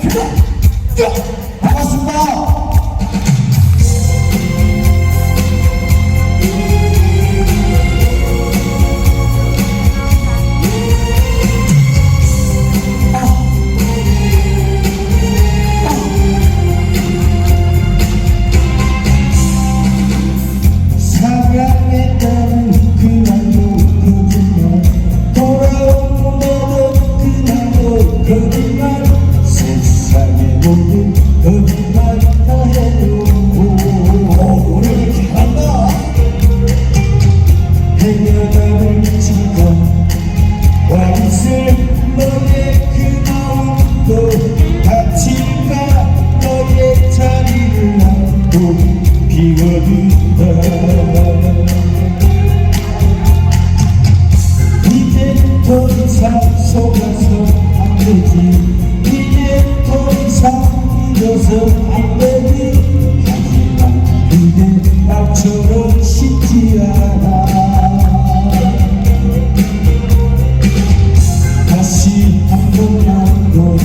필요 쭉 반갑습니다. 잊어서 안 되지 하지만 그대 나처럼 쉽지 않아. 다시 한 번 만도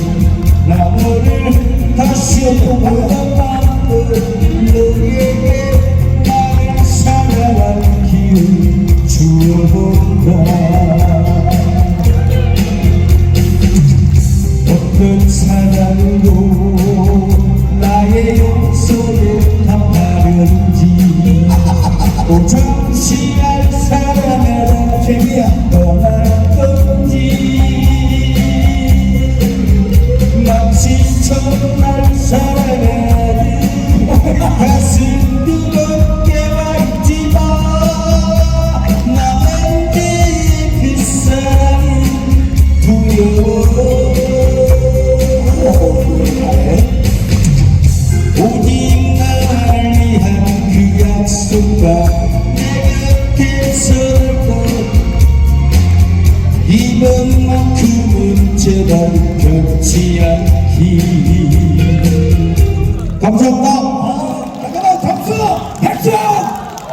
나 너를 다시 한번 만도 너에게 나를 사랑한 기억 주어본다 어떤 사랑으로 나의 담아렸는지. 또 잠시 날 사랑하다 재미야 떠날 약속과 내 곁에 서고 이번만큼은 제발 겹치 않기 감사합니다 아, 잠깐만. 점수 100점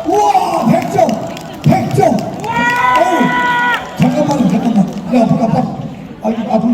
우와 100점 100점 어우 잠깐만 잠깐만 야 아파 아파 아, 아픈